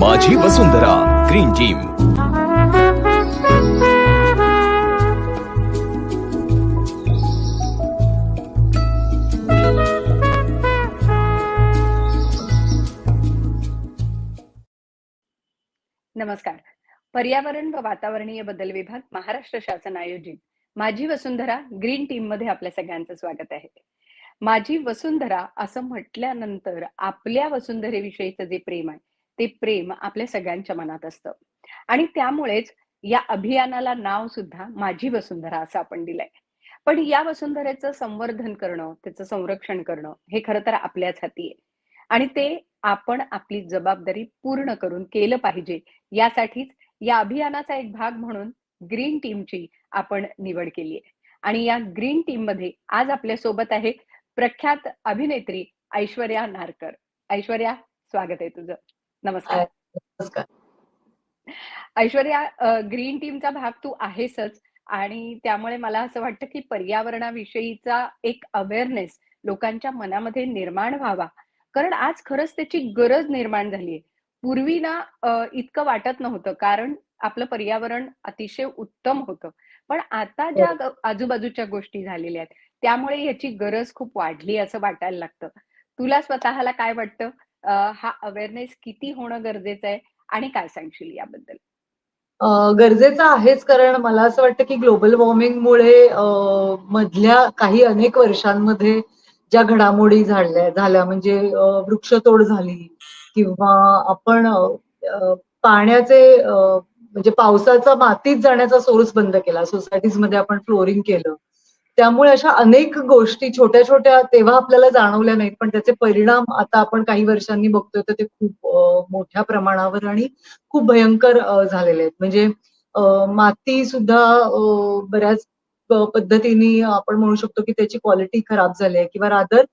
माझी वसुंधरा green team नमस्कार. पर्यावरण व वातावरणीय बदल विभाग महाराष्ट्र शासन आयोजित माझी वसुंधरा ग्रीन टीममध्ये आपल्या सगळ्यांचं स्वागत आहे. माझी वसुंधरा असं म्हटल्यानंतर आपल्या वसुंधरेविषयीचं जे प्रेम आहे ते प्रेम आपल्या सगळ्यांच्या मनात असतं. आणि त्यामुळेच या अभियानाला नाव सुद्धा माझी वसुंधरा असं आपण दिलंय. पण या वसुंधरेचं संवर्धन करणं त्याचं संरक्षण करणं हे खरं तर आपल्याच हाती आहे. आणि ते आपण आपली जबाबदारी पूर्ण करून केलं पाहिजे यासाठीच या अभियानाचा एक भाग म्हणून ग्रीन टीमची आपण निवड केली आहे. आणि या ग्रीन टीममध्ये आज आपल्यासोबत आहे प्रख्यात अभिनेत्री ऐश्वर्या नारकर. ऐश्वर्या स्वागत आहे तुझं. नमस्कार. नमस्कार. ऐश्वर्या ग्रीन टीमचा भाग तू आहेसच आणि त्यामुळे मला असं वाटतं की पर्यावरणाविषयीचा एक अवेअरनेस लोकांच्या मनामध्ये निर्माण व्हावा. कारण आज खरंच त्याची गरज निर्माण झालीये पूर्वी ना इतकं वाटत नव्हतं. कारण आपलं पर्यावरण अतिशय उत्तम होतं. पण आता ज्या आजूबाजूच्या गोष्टी झालेल्या आहेत त्यामुळे याची गरज खूप वाढली असं वाटायला लागतं. तुला स्वतःला काय वाटतं? हा अवेअरनेस किती होणं गरजेचं आहे? आणि काय सांगशील याबद्दल? गरजेचं आहेच. कारण मला असं वाटतं की ग्लोबल वॉर्मिंगमुळे मधल्या काही अनेक वर्षांमध्ये ज्या घडामोडी झाल्या झाल्या म्हणजे वृक्षतोड झाली किंवा आपण पाण्याचे म्हणजे पावसाचा मातीत जाण्याचा सोर्स बंद केला सोसायटीजमध्ये आपण फ्लोरिंग केलं. त्यामुळे अशा अनेक गोष्टी छोट्या छोट्या तेव्हा आपल्याला जाणवल्या नाहीत पण त्याचे परिणाम आता आपण काही वर्षांनी बघतोय तर ते खूप मोठ्या प्रमाणावर आणि खूप भयंकर झालेले आहेत. म्हणजे माती सुद्धा बऱ्याच पद्धतीने आपण म्हणू शकतो की त्याची क्वालिटी खराब झाली आहे. किंवा रादर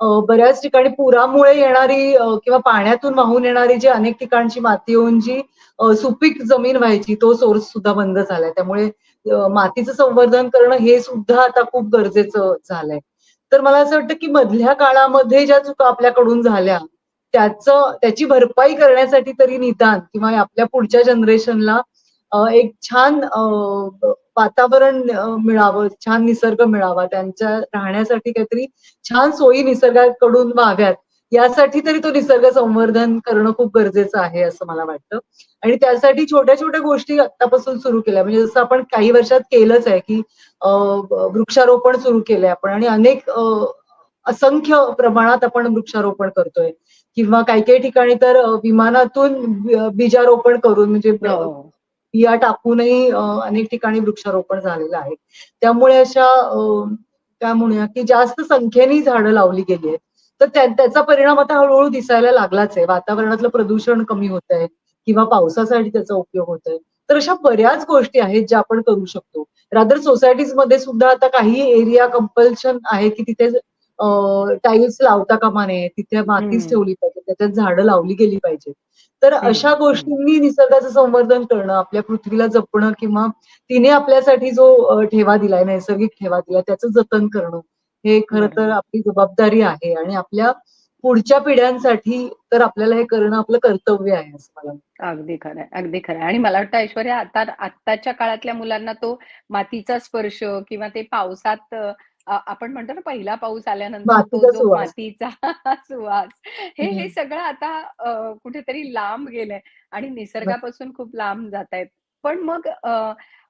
बऱ्याच ठिकाणी पुरामुळे येणारी किंवा पाण्यातून वाहून येणारी जी अनेक ठिकाणची माती होऊन जी सुपीक जमीन व्हायची तो सोर्स सुद्धा बंद झालाय. त्यामुळे मातीचं संवर्धन करणं हे सुद्धा आता खूप गरजेचं झालंय. तर मला असं वाटतं की मधल्या काळामध्ये ज्या चुका आपल्याकडून झाल्या त्याच त्याची भरपाई करण्यासाठी तरी निदान किंवा आपल्या पुढच्या जनरेशनला एक छान वातावरण मिळावं छान निसर्ग मिळावा त्यांच्या राहण्यासाठी काहीतरी छान सोयी निसर्गाकडून व्हाव्यात. यासाठी तरी तो निसर्ग संवर्धन करणं खूप गरजेचं आहे असं मला वाटतं. आणि त्यासाठी छोट्या छोट्या गोष्टी आतापासून सुरू केल्या. म्हणजे जसं आपण काही वर्षात केलंच आहे की वृक्षारोपण सुरू केलंय आपण आणि अनेक असंख्य प्रमाणात आपण वृक्षारोपण करतोय. किंवा काही काही ठिकाणी तर विमानातून बीजारोपण करून म्हणजे हो. बिया टाकूनही अनेक ठिकाणी वृक्षारोपण झालेलं आहे. त्यामुळे अशा काय म्हणूया की जास्त संख्येने झाडं लावली गेली आहेत. तर त्याचा परिणाम आता हळूहळू दिसायला लागलाच आहे. वातावरणातलं प्रदूषण कमी होत आहे किंवा पावसासाठी त्याचा उपयोग होत आहे. तर अशा बऱ्याच गोष्टी आहेत ज्या आपण करू शकतो. रादर सोसायटीजमध्ये सुद्धा आता काही एरिया कंपल्शन आहे की तिथे टाईल्स लावता कामा नये तिथे मातीच. ठेवली पाहिजे त्याच्यात झाडं लावली गेली पाहिजेत तर अशा. गोष्टींनी निसर्गाचं संवर्धन करणं आपल्या पृथ्वीला जपणं किंवा तिने आपल्यासाठी जो ठेवा दिलाय नैसर्गिक ठेवा दिलाय त्याचं जतन करणं हे खरं तर. आपली जबाबदारी आहे आणि आपल्या पुढच्या पिढ्यांसाठी तर आपल्याला हे करणं आपलं कर्तव्य आहे असं मला. अगदी खरंय अगदी खरंय आणि मला वाटतं ऐश्वर्या आता आत्ताच्या काळातल्या मुलांना तो मातीचा स्पर्श किंवा ते पावसात आपण म्हणतो ना पहिला पाऊस आल्यानंतर तो मातीचा जो सुवास. मातीचा सुवास. हे हे. सगळं आता कुठेतरी लांब गेलंय आणि निसर्गापासून खूप लांब जात आहेत पण मग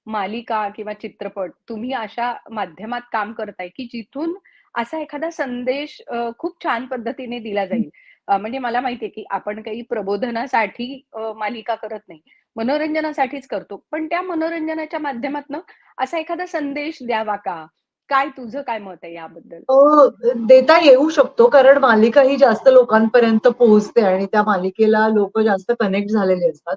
मालिका किंवा चित्रपट तुम्ही अशा माध्यमात काम करताय की जिथून असा एखादा संदेश खूप छान पद्धतीने दिला जाईल. म्हणजे मला माहितीये की आपण काही प्रबोधनासाठी मालिका करत नाही. मनोरंजनासाठीच करतो. पण त्या मनोरंजनाच्या माध्यमातून असा एखादा संदेश द्यावा का? काय तुझं काय मत आहे याबद्दल? देता येऊ शकतो कारण मालिका ही जास्त लोकांपर्यंत पोहोचते आणि त्या मालिकेला लोक जास्त कनेक्ट झालेले असतात.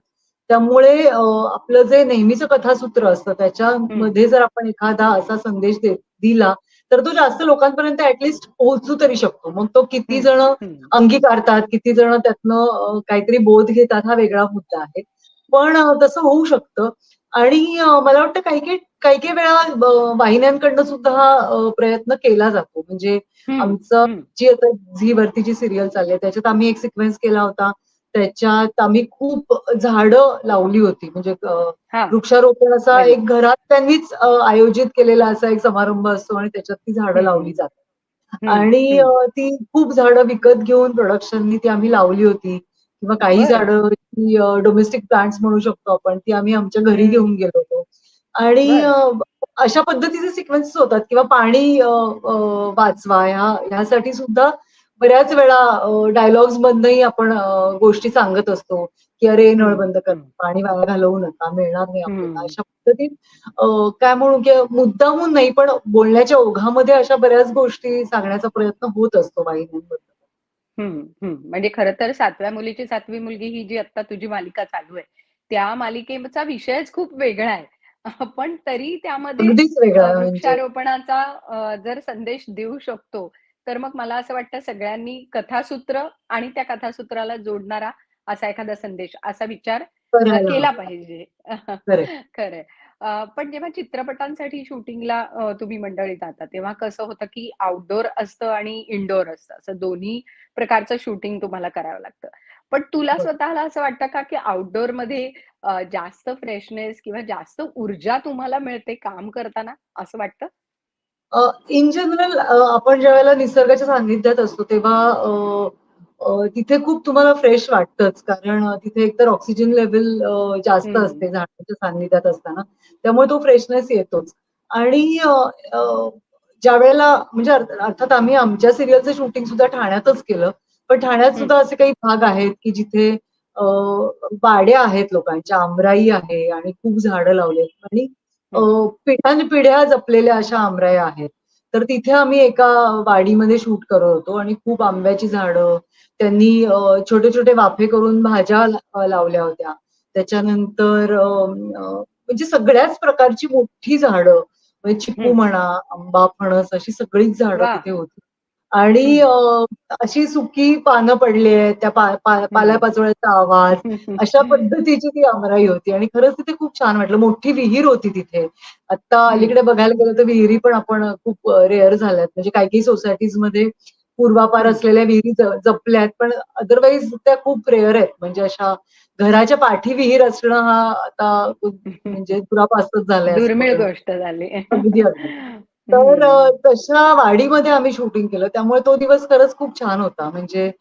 त्यामुळे आपलं जे नेहमीचं कथासूत्र असतं त्याच्यामध्ये जर आपण एखादा असा संदेश दे- दिला तर तो जास्त लोकांपर्यंत ऍटलिस्ट पोहोचू तरी शकतो. मग तो किती जण अंगीकारतात किती जण त्यातनं काहीतरी बोध घेतात हा वेगळा मुद्दा आहे. पण तसं होऊ शकतं. आणि मला वाटतं काही काही काही काही वेळा वाहिन्यांकडनं सुद्धा हा प्रयत्न केला जातो. म्हणजे आमचं. जी आता झी वरती जी सीरियल चालली त्याच्यात आम्ही एक सिक्वेन्स केला होता. त्याच्यात आम्ही खूप झाडं लावली होती. म्हणजे. वृक्षारोपण असा बरोबर. एक घरात त्यांनीच आयोजित केलेला असा एक समारंभ असतो आणि त्याच्यात ती झाडं लावली. जातात. आणि ती खूप झाडं विकत घेऊन प्रोडक्शननी ती आम्ही लावली होती किंवा काही. झाडं डोमेस्टिक प्लांट्स म्हणू शकतो आपण. ती आम्ही आमच्या घरी. घेऊन गेलो होतो. आणि. अशा पद्धतीचे सिक्वेन्सेस होतात किंवा पाणी वाचवा ह्या ह्यासाठी सुद्धा बऱ्याच वेळा अ, डायलॉग्समधनंही आपण गोष्टी सांगत असतो, की "अरे नळ बंद करा. पाणी वाया घालवू नका, मिळणार नाही आपल्याला." अशा पद्धतीत काय म्हणू की मुद्दामून नाही, पण बोलण्याच्या ओघामध्ये अशा बऱ्याच गोष्टी सांगण्याचा प्रयत्न होत असतो हं. म्हणजे खरं तर 7व्या मुलीची 7वी मुलगी ही जी आता तुझी मालिका चालू आहे, त्या मालिकेचा विषयच खूप वेगळा आहे. पण तरी त्यामध्ये म्हणजे. वृक्षारोपणाचा जर संदेश देऊ शकतो, तर मग मला असं वाटतं सगळ्यांनी कथासूत्र आणि त्या कथासूत्राला जोडणारा असा एखादा संदेश, असा विचार केला. पाहिजे. खरंय. अ, पण जेव्हा चित्रपटांसाठी शूटिंगला तुम्ही मंडळी जाता, तेव्हा कसं होतं की आउटडोअर असतं आणि इनडोअर असतं. असं दोन्ही प्रकारचं शूटिंग तुम्हाला करावं लागतं. पण तुला. स्वतःला असं वाटतं का, की आउटडोअरमध्ये अ, जास्त फ्रेशनेस किंवा जास्त ऊर्जा तुम्हाला मिळते काम करताना, असं वाटतं? इन जनरल आपण ज्यावेळेला निसर्गाच्या सान्निध्यात असतो तेव्हा तिथे खूप तुम्हाला फ्रेश वाटतंच. कारण तिथे एकतर ऑक्सिजन लेव्हल अ, जास्त. असते झाडांच्या सान्निध्यात असताना. त्यामुळे तो फ्रेशनेस येतोच. आणि अ, ज्यावेळेला म्हणजे अर्थ अर्थात आम्ही आमच्या सीरियलचं शूटिंग सुद्धा ठाण्यातच केलं. पण ठाण्यात. सुद्धा असे काही भाग आहेत, की जिथे वाड्या आहेत लोकांच्या, आमराई आहे आणि खूप झाडं लावली आणि. पिढ्यानपिढ्या जपलेल्या अशा आमराया आहेत. तर तिथे आम्ही एका वाडीमध्ये शूट करत होतो आणि खूप आंब्याची झाडं, त्यांनी अ, छोटे-छोटे वाफे करून भाज्या लावल्या होत्या. त्याच्यानंतर म्हणजे सगळ्याच प्रकारची मोठी झाडं, म्हणजे चिकू. म्हणा, आंबा, फणस अशी सगळीच झाडं! तिथे होती. आणि अशी सुकी पानं पडली आहेत, त्या पा पा हं. पालापाचोळ्याचा आवाज, अशा पद्धतीची ती आमराई होती आणि खरंच तिथे खूप छान वाटलं. मोठी विहीर होती तिथे. आता. अलीकडे बघायला गेलं तर विहिरी पण आपण खूप रेअर झाल्यात. म्हणजे काही-काही सोसायटीजमध्ये पूर्वापार हं. असलेल्या विहिरी जपल्यात, पण अदरवाईज त्या खूप रेअर आहेत. म्हणजे अशा घराच्या पाठी विहीर असणं हा आता म्हणजे दुरापास्तच झालाय दुर्मिळ गोष्ट झाली. तर. तशा वाडीमध्ये आम्ही शूटिंग केलं. त्यामुळे तो दिवस खरंच खूप छान होता. म्हणजे.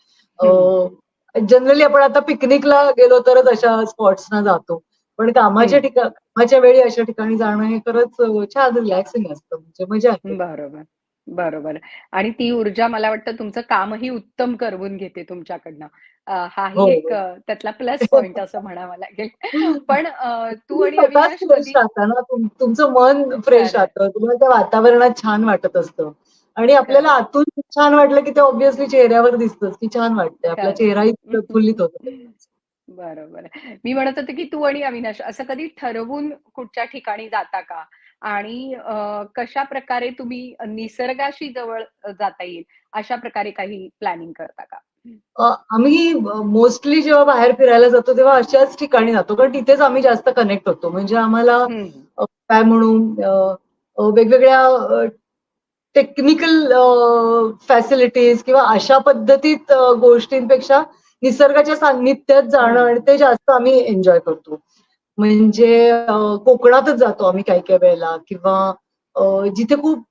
जनरली आपण आता पिकनिकला गेलो तरच अशा स्पॉट्सना जातो. पण कामाच्या हं. ठिका कामाच्या वेळी अशा ठिकाणी जाणं हे खरंच छान रिलॅक्सिंग असतं. म्हणजे मजा येते. बरोबर, बरोबर. आणि ती ऊर्जा मला वाटतं तुमचं कामही उत्तम करवून घेते तुमच्याकडनं. हो, हाही एक हो. अ, त्यातला प्लस पॉइंट असं म्हणावं लागेल. पण तू आणि अविनाश ना. तुमचं मन फ्रेश राहतं. तुम्हाला त्या वातावरणात छान वाटत असतं. आणि आपल्याला आतून छान वाटलं, की ते ऑब्व्हियसली चेहऱ्यावर दिसतंच, की छान वाटतंय. आपला. चेहराही प्रफुल्लित होतो. बरोबर. मी म्हणत होते, की तू आणि अविनाश असं कधी ठरवून कुठच्या ठिकाणी जाता का? आणि अ, कशाप्रकारे तुम्ही निसर्गाशी जवळ जाता येईल, अशा प्रकारे काही प्लॅनिंग करता का? आम्ही मोस्टली जेव्हा बाहेर फिरायला जातो, तेव्हा अशाच ठिकाणी जातो. कारण तिथेच आम्ही जास्त कनेक्ट होतो. म्हणजे आम्हाला काय म्हणू वेगवेगळ्या टेक्निकल फॅसिलिटीज किंवा अशा पद्धतीत गोष्टींपेक्षा निसर्गाच्या सान्निध्यात जाणं आणि. ते जास्त आम्ही एन्जॉय करतो. म्हणजे कोकणातच जातो आम्ही काही-काही वेळेला किंवा जिथे खूप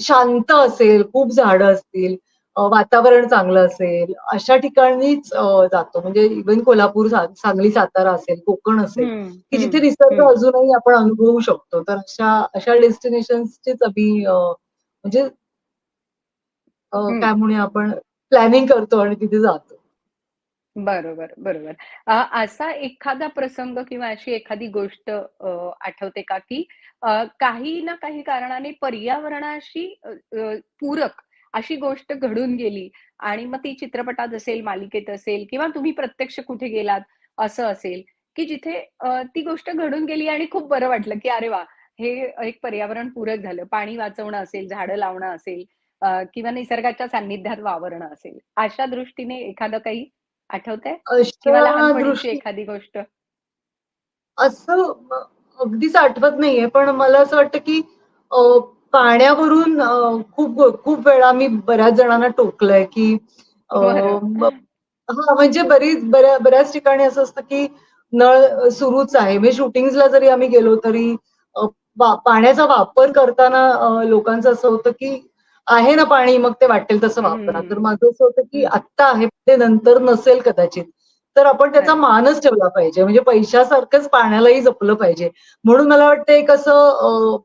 शांत असेल, खूप झाडं असतील, वातावरण चांगलं असेल, अशा ठिकाणीच जातो. म्हणजे इव्हन कोल्हापूर, सांगली, सातारा असेल, कोकण असेल, की जिथे निसर्ग. अजूनही आपण अनुभवू शकतो. तर अशा अशा डेस्टिनेशन्सचीच आम्ही म्हणजे. काय म्हणूया आपण प्लॅनिंग करतो आणि तिथे जातो. बरोबर, बरोबर. अ, असा एखादा प्रसंग किंवा अशी एखादी गोष्ट अ, आठवते का, की अ, काही ना काही कारणाने पर्यावरणाशी अ, अ, पूरक अशी गोष्ट घडून गेली आणि मग ती चित्रपटात असेल, मालिकेत असेल किंवा तुम्ही प्रत्यक्ष कुठे गेलात असं असेल, की जिथे अ, ती गोष्ट घडून गेली आणि खूप बरं वाटलं, की अरे वाह! हे एक पर्यावरण पूरक झालं. पाणी वाचवणं असेल, झाडं लावणं असेल अ, किंवा निसर्गाच्या सान्निध्यात वावरणं असेल. अशा दृष्टीने एखादं काही किंवा अशा लहानपणीची एखादी गोष्ट? असं अगदीच आठवत नाहीये पण मला असं वाटतं की पाण्यावरून खूप खूप वेळा मी बऱ्याच जणांना टोकलंय की हा म्हणजे बरीच बऱ्या बऱ्याच ठिकाणी असं असतं की नळ सुरूच आहे. म्हणजे शूटिंगला जरी आम्ही गेलो तरी पाण्याचा वापर करताना लोकांचं असं होतं की आहे ना पाणी मग ते वाटेल तसं वापरा तर. माझं असं होतं की. आत्ता आहे ते नंतर नसेल कदाचित तर आपण त्याचा. मानच ठेवला पाहिजे म्हणजे पैशासारखंच पाण्यालाही जपलं पाहिजे म्हणून मला वाटतं एक असं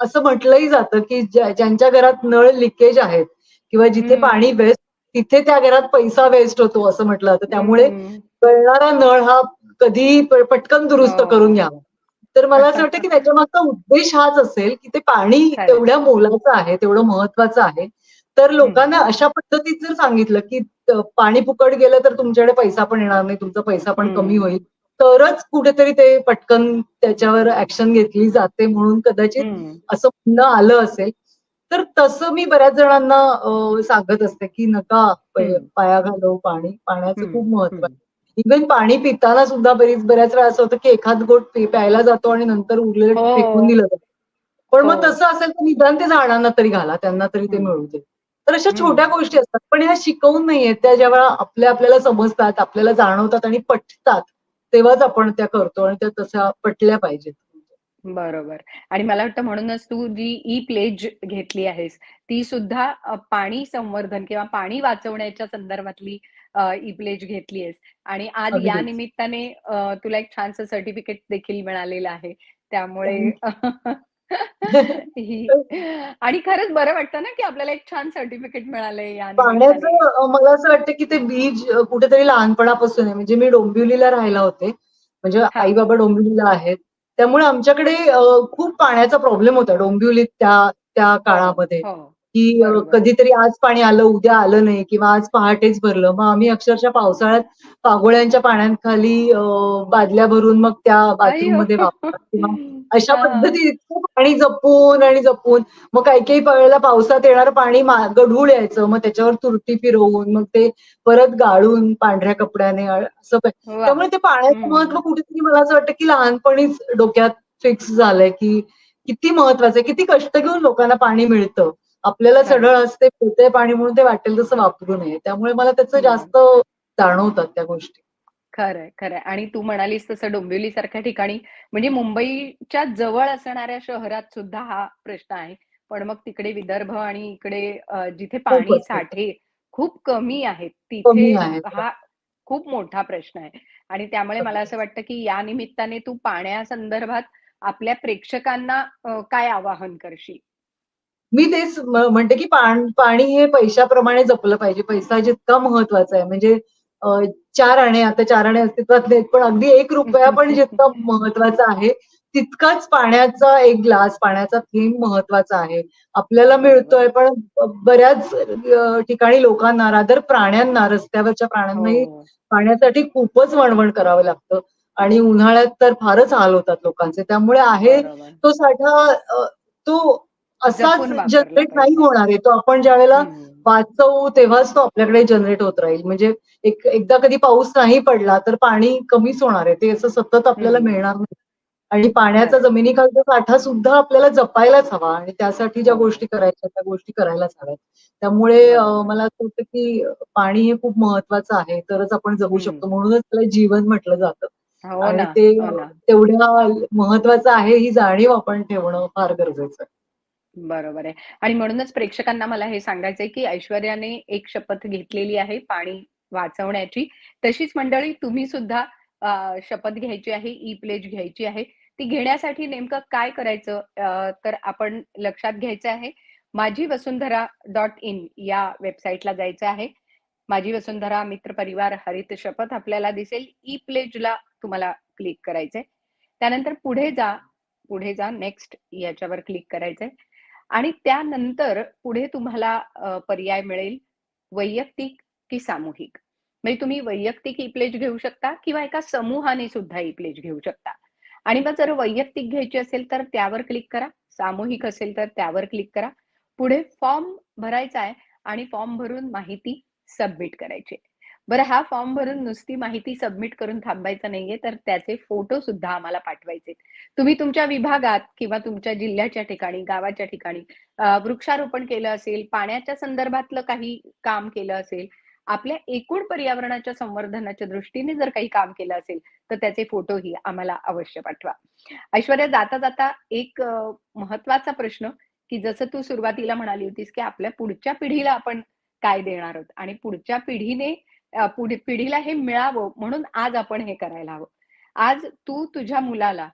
असं म्हटलंही जातं की ज्या- ज्यांच्या घरात नळ लिकेज आहेत किंवा जिथे पाणी. वेस्ट तिथे त्या घरात पैसा वेस्ट होतो असं म्हटलं जातं त्यामुळे. गळणारा नळ हा कधीही प- पटकन दुरुस्त करून हो. घ्यावा तर मला असं वाटतं की त्याच्या मागचा उद्देश हाच असेल की ते पाणी. तेवढ्या मोलाचं आहे तेवढं महत्वाचं आहे तर लोकांना. अशा पद्धतीत जर सांगितलं की पाणी फुकट गेलं तर तुमच्याकडे पैसा पण येणार नाही तुमचा पैसा पण कमी. होईल तरच कुठेतरी ते पटकन त्याच्यावर ऍक्शन घेतली जाते म्हणून कदाचित. असं म्हणणं आलं असेल तर तसं मी बऱ्याच जणांना सांगत असते की नका. पाया घालव पाणी पाण्याचं खूप. महत्त्व. आहे इव्हन पाणी पिताना सुद्धा बरीच बऱ्याच वेळा असं होतं की एखाद गोट प्यायला जातो आणि नंतर उरलेलं फेकून हो. दिलं जातं पण मग हो. तसं असेल तर निदान ते झाडांना तरी घाला त्यांना तरी ते. मिळू दे तर अशा छोट्या. गोष्टी असतात पण ह्या शिकवून नाहीयेत त्या जेव्हा आपल्या आपल्याला समजतात आपल्याला जाणवतात आणि पटतात तेव्हाच आपण त्या करतो आणि त्या तशा पटल्या पाहिजेत बरोबर. आणि मला वाटतं म्हणूनच तू जी ई प्लेज घेतली आहेस, ती सुद्धा पाणी संवर्धन किंवा पाणी वाचवण्याच्या संदर्भातली ई प्लेज घेतली आहेस. आणि आज या निमित्ताने तुला एक छानसं सर्टिफिकेट देखील मिळालेलं आहे. त्यामुळे ही आणि खरंच बरं वाटतं ना, की आपल्याला एक छान सर्टिफिकेट मिळालंय या पाण्याचं मला असं वाटतं की ते बीज कुठेतरी लहानपणापासून आहे. म्हणजे मी डोंबिवलीला राहायला होते. म्हणजे हां. आई-बाबा डोंबिवलीला आहेत. त्यामुळे आमच्याकडे खूप पाण्याचा प्रॉब्लेम होता डोंबिवलीत त्या त्या हो, काळामध्ये, हो. की. कधीतरी आज पाणी आलं, उद्या आलं नाही किंवा आज पहाटेच भरलं. मग आम्ही अक्षरशः पावसाळ्यात पागोळ्यांच्या पाण्याखाली बादल्या भरून मग त्या अय्यो! बाथरूममध्ये वापरतात किंवा अशा हां. पद्धतीने इतकं पाणी जपून आणि जपून मग काही-काही वेळेला पावसात येणारं पाणी गढूळ यायचं. मग त्याच्यावर तुरटी फिरवून मग ते परत गाळून पांढऱ्या कपड्याने असं! त्यामुळे ते पाण्याचं महत्त्व हं. कुठेतरी मला असं वाटतं, की लहानपणीच डोक्यात फिक्स झालंय, की किती महत्वाचं आहे. किती कष्ट घेऊन लोकांना पाणी मिळतं. आपल्याला. सढळ असते, मिळतंय पाणी म्हणून ते वाटेल तसं वापरू नये. त्यामुळे मला त्याचं. जास्त जाणवतात त्या गोष्टी. खरंय, खरंय. आणि तू म्हणालीस तसं डोंबिवलीसारख्या ठिकाणी म्हणजे मुंबईच्या जवळ असणाऱ्या शहरात सुद्धा हा प्रश्न आहे. पण मग तिकडे विदर्भ आणि इकडे जिथे पाणी. साठे खूप कमी आहेत, तिथे. हा खूप मोठा प्रश्न आहे. आणि त्यामुळे मला असं वाटतं, की या निमित्ताने तू पाण्यासंदर्भात आपल्या प्रेक्षकांना काय आवाहन करशील? मी तेच म्हणते, की पाण हे पैशाप्रमाणे जपलं पाहिजे. पैसा जितका महत्त्वाचा आहे म्हणजे 4 आणे आता 4 आणे अस्तित्वात नाहीत, पण अगदी ₹1 पण जितका महत्त्वाचा आहे, तितकाच पाण्याचा एक ग्लास, पाण्याचा थेंब महत्त्वाचा आहे. आपल्याला. मिळतोय, पण बऱ्याच ठिकाणी लोकांना रादर प्राण्यांना, रस्त्यावरच्या प्राण्यांनाही हो. पाण्यासाठी खूपच वणवण करावं लागतं आणि उन्हाळ्यात तर फारच हाल होतात लोकांचे. त्यामुळे आहे. तो साठा तो असाच जनरेट नाही. होणार आहे. तो आपण ज्यावेळेला हं. वाचवू तेव्हाच तो आपल्याकडे जनरेट होत राहील. म्हणजे एक एकदा कधी पाऊस नाही पडला, तर पाणी कमीच होणार आहे. ते असं सतत आपल्याला. मिळणार नाही. आणि पाण्याचा. जमिनीखालचा साठा सुद्धा आपल्याला जपायलाच हवा आणि त्यासाठी ज्या. गोष्टी करायच्या त्या गोष्टी करायलाच हव्यात. त्यामुळे. मला असं वाटतं, की पाणी हे खूप महत्वाचं आहे. तरच आपण जगू. शकतो. म्हणूनच त्याला जीवन म्हटलं जातं. हो आणि ते हो. तेवढ्या महत्वाचं आहे ही जाणीव आपण ठेवणं फार गरजेचं आहे. बरोबर आहे. आणि म्हणूनच प्रेक्षकांना मला हे सांगायचंय, की ऐश्वर्याने एक शपथ घेतलेली आहे पाणी वाचवण्याची. तशीच मंडळी तुम्ही सुद्धा शपथ घ्यायची आहे, ई प्लेज घ्यायची आहे. ती घेण्यासाठी नेमकं काय करायचं तर आपण लक्षात घ्यायचं आहे. माझी वसुंधरा डॉट इन या वेबसाईटला जायचं आहे. माझी वसुंधरा मित्र परिवार हरित शपथ आपल्याला दिसेल. ई प्लेजला तुम्हाला क्लिक करायचंय. त्यानंतर पुढे जा, पुढे जा नेक्स्ट याच्यावर क्लिक करायचंय. आणि त्यानंतर पुढे तुम्हाला पर्याय मिळेल वैयक्तिक की सामूहिक. म्हणजे तुम्ही वैयक्तिक ई-प्लेज घेऊ शकता किंवा एका समूहाने सुद्धा ई-प्लेज घेऊ शकता. आणि मग जर वैयक्तिक घ्यायची असेल तर त्यावर क्लिक करा. सामूहिक असेल तर त्यावर क्लिक करा. पुढे फॉर्म भरायचा आहे आणि फॉर्म भरून माहिती सबमिट करायची आहे. बरं हा फॉर्म भरून नुसती माहिती सबमिट करून थांबायचं नाहीये, तर त्याचे फोटो सुद्धा आम्हाला पाठवायचे. तुम्ही तुमच्या विभागात किंवा तुमच्या जिल्ह्याच्या ठिकाणी, गावाच्या ठिकाणी वृक्षारोपण केलं असेल, पाण्याच्या संदर्भातलं काही काम केलं असेल, आपल्या एकूण पर्यावरणाच्या संवर्धनाच्या दृष्टीने जर काही काम केलं असेल, तर त्याचे फोटोही आम्हाला अवश्य पाठवा. ऐश्वर्या जाता-जाता एक महत्त्वाचा प्रश्न, की जसं तू सुरुवातीला म्हणाली होतीस, की आपल्या पुढच्या पिढीला आपण काय देणार आहोत आणि पुढच्या पिढीने पिढीला हे मिळावं म्हणून आज आपण हे करायला हवं. आज तू तुझ्या मुलाला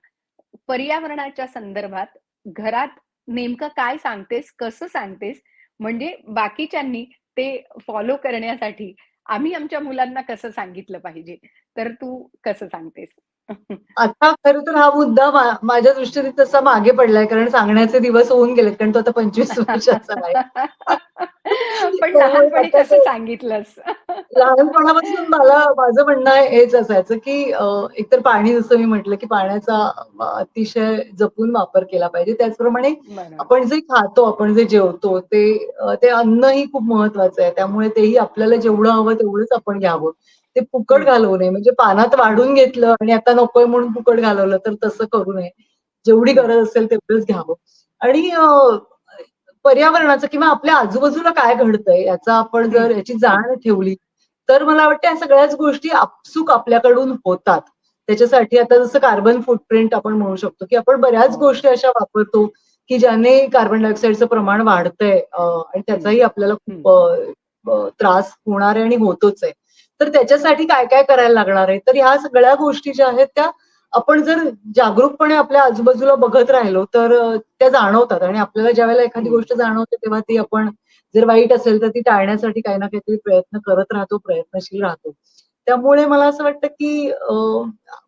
पर्यावरणाच्या संदर्भात घरात नेमकं काय सांगतेस, कसं सांगतेस, म्हणजे बाकीच्यांनी ते फॉलो करण्यासाठी आम्ही आमच्या मुलांना कसं सांगितलं पाहिजे, तर तू कसं सांगतेस? आता खरं तर हा मुद्दा माझ्या दृष्टीने तसा मागे पडलाय, कारण सांगण्याचे दिवस होऊन गेलेत, कारण तो आता 25 वर्षाचा आहे. पण लहानपणी कसं सांगितलंस? लहानपणापासून मला माझं म्हणणं आहे हेच असायचं, की एकतर पाणी जसं मी म्हटलं, की पाण्याचा अतिशय जपून वापर केला पाहिजे. त्याचप्रमाणे. आपण जे खातो, आपण जे जेवतो ते ते अन्नही खूप महत्वाचं आहे. त्यामुळे तेही आपल्याला जेवढं हवं तेवढंच आपण घ्यावं. ते फुकट हं. घालवू नये. म्हणजे पानात वाढून घेतलं आणि आता नकोय म्हणून फुकट घालवलं, तर तसं करू नये. जेवढी हं. गरज असेल तेवढंच घ्यावं. आणि पर्यावरणाचं किंवा आपल्या आजूबाजूला काय घडतंय याचा आपण हं. जर याची जाण ठेवली, तर मला वाटतं या सगळ्याच गोष्टी आपसूक आपल्याकडून होतात. त्याच्यासाठी आता जसं कार्बन फुटप्रिंट आपण म्हणू शकतो, की आपण बऱ्याच. गोष्टी अशा वापरतो, की ज्याने कार्बन डायऑक्साईडचं प्रमाण वाढतंय आणि. त्याचाही आपल्याला. खूप त्रास होणार आहे आणि होतोच आहे. तर त्याच्यासाठी काय-काय करायला लागणार आहे? तर ह्या सगळ्या गोष्टी ज्या आहेत त्या आपण जर जागरूकपणे आपल्या आजूबाजूला बघत राहिलो, तर त्या जाणवतात आणि आपल्याला ज्यावेळेला एखादी हं. गोष्ट जाणवते, तेव्हा ती आपण जर वाईट असेल, तर ती टाळण्यासाठी काही ना काहीतरी प्रयत्न करत राहतो, प्रयत्नशील राहतो. त्यामुळे मला असं वाटतं, की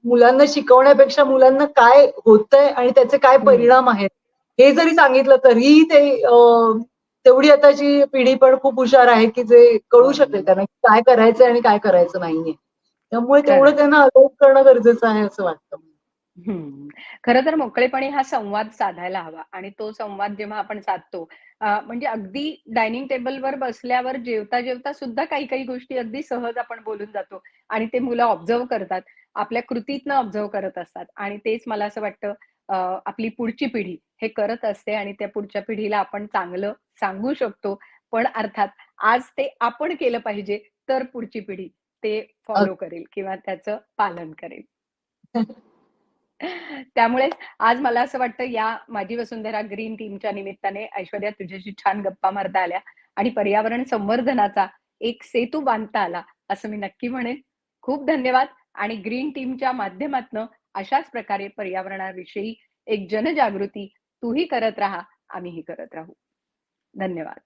मुलांना शिकवण्यापेक्षा मुलांना काय होतंय आणि त्याचे काय. परिणाम आहेत, हे जरी सांगितलं तरीही ते तेवढी आताची पिढी पण खूप हुशार आहे, की जे कळू शकेल. त्यांना, की काय करायचंय आणि काय करायचं नाहीये. त्यामुळे तेवढं. त्यांना अलोट करणं गरजेचं आहे असं वाटतं. हं. खरं तर मोकळेपणे हा संवाद साधायला हवा आणि तो संवाद जेव्हा आपण साधतो अ, म्हणजे अगदी डायनिंग टेबलवर बसल्यावर जेवता-जेवता सुद्धा काही-काही गोष्टी अगदी सहज आपण बोलून जातो आणि ते मुलं ऑब्झर्व्ह करतात. आपल्या कृतीतनं ऑब्झर्व्ह करत असतात आणि तेच मला असं वाटतं अ, आपली पुढची पिढी हे करत असते आणि त्या पुढच्या पिढीला आपण चांगलं सांगू शकतो. पण अर्थात आज ते आपण केलं पाहिजे, तर पुढची पिढी ते फॉलो करेल किंवा त्याचं पालन करेल. त्यामुळेच आज मला असं वाटतं या माझी वसुंधरा ग्रीन टीमच्या निमित्ताने ऐश्वर्या तुझ्याशी छान गप्पा मारता आल्या आणि पर्यावरण संवर्धनाचा एक सेतू बांधता आला, असं मी नक्की म्हणेन. खूप धन्यवाद आणि ग्रीन टीमच्या माध्यमातनं अशाच प्रकारे पर्यावरणाविषयी एक जनजागृती तूही करत राहा, आम्हीही करत राहू. धन्यवाद.